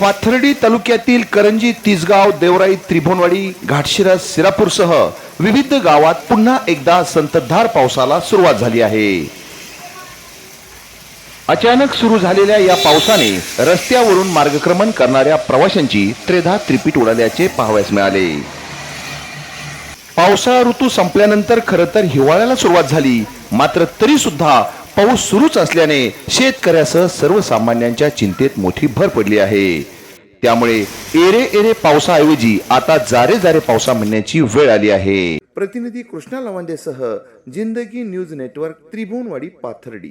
पाथर्डी तालुक्यातील करंजी तिसगाव देवराई त्रिभुवनवाडी घाटशिरस सिरापूरसह विविध गावात पुन्हा एकदा संततधार पावसाला सुरुवात झाली आहे. अचानक सुरू झालेल्या या पावसाने रस्त्यावरून मार्गक्रमण करणाऱ्या प्रवाशांची त्रेधा त्रिपीट उडाल्याचे पाहावयास मिळाले. पावसाळा ऋतू संपल्यानंतर खरं तर हिवाळ्याला सुरुवात झाली. मात्र तरी सुद्धा पाऊस सुरूच असल्याने शेतकऱ्यासह सर्वसामान्यांच्या चिंतेत मोठी भर पडली आहे. त्यामुळे एरे एरे पावसाऐवजी आता जारे जारे पावसा म्हणण्याची वेळ आली आहे. प्रतिनिधी कृष्णा लवांडेसह जिंदगी न्यूज नेटवर्क त्रिभुवनवाडी पाथर्डी.